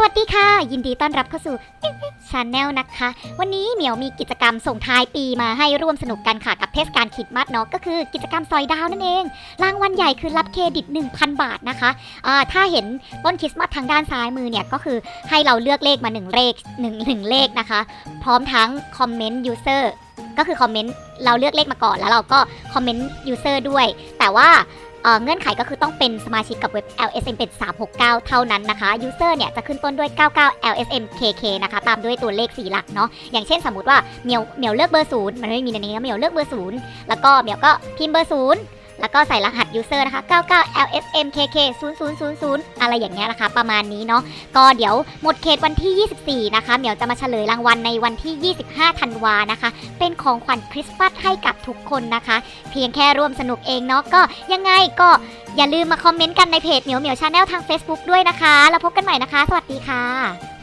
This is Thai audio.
สวัสดีค่ะ ยินดีต้อนรับเข้าสู่ชาแนลนะคะ วันนี้เหมียวมีกิจกรรมส่งท้ายปีมาให้ร่วมสนุกกันค่ะกับเทศกาลคิดมัดเนาะก็คือกิจกรรมซอยดาวนั่นเอง รางวัลใหญ่คือรับเครดิต 1,000 บาทนะคะอ่าถ้าเห็นต้นคริสต์มาสทางด้านซ้ายมือเนี่ยก็คือให้เราเลือกเลขมา 1 เลข1 1เลขนะคะ พร้อมทั้งคอมเมนต์ยูเซอร์ก็คือคอมเมนต์เราเลือกเลขมาก่อนแล้วเราก็คอมเมนต์ยูเซอร์ด้วย แต่ว่า เงื่อนไขก็คือต้องเป็นสมาชิกกับเว็บ LSM เป็น 369 เท่านั้นนะคะ User เนี่ยจะขึ้นต้นด้วย 99 LSM KK นะคะ ตามด้วยตัวเลข4หลักเนาะ อย่างเช่นสมมติว่าเหมียวเหมียวเลือกเบอร์ศูนย์มันไม่มีในนี้นะเหมียวเลือกเบอร์ศูนย์แล้วก็เหมียวก็พิมพ์เบอร์ศูนย์ แล้วก็ใส่รหัส user นะคะ 99 LSM KK 0000 อะไรอย่างเงี้ยนะคะ ประมาณนี้เนาะ ก็เดี๋ยวหมดเขตวันที่ 24 นะคะ เหมียวจะมาเฉลยรางวัลในวันที่ 25 ธันวานะคะ เป็นของขวัญคริสต์มาสให้กับทุกคนนะคะ เพียงแค่ร่วมสนุกเองเนาะ ก็ยังไงก็อย่าลืมมาคอมเมนต์กันในเพจเหมียวเหมียวชาแนลทาง Facebook ด้วยนะคะ แล้วพบกันใหม่นะคะ สวัสดีค่ะ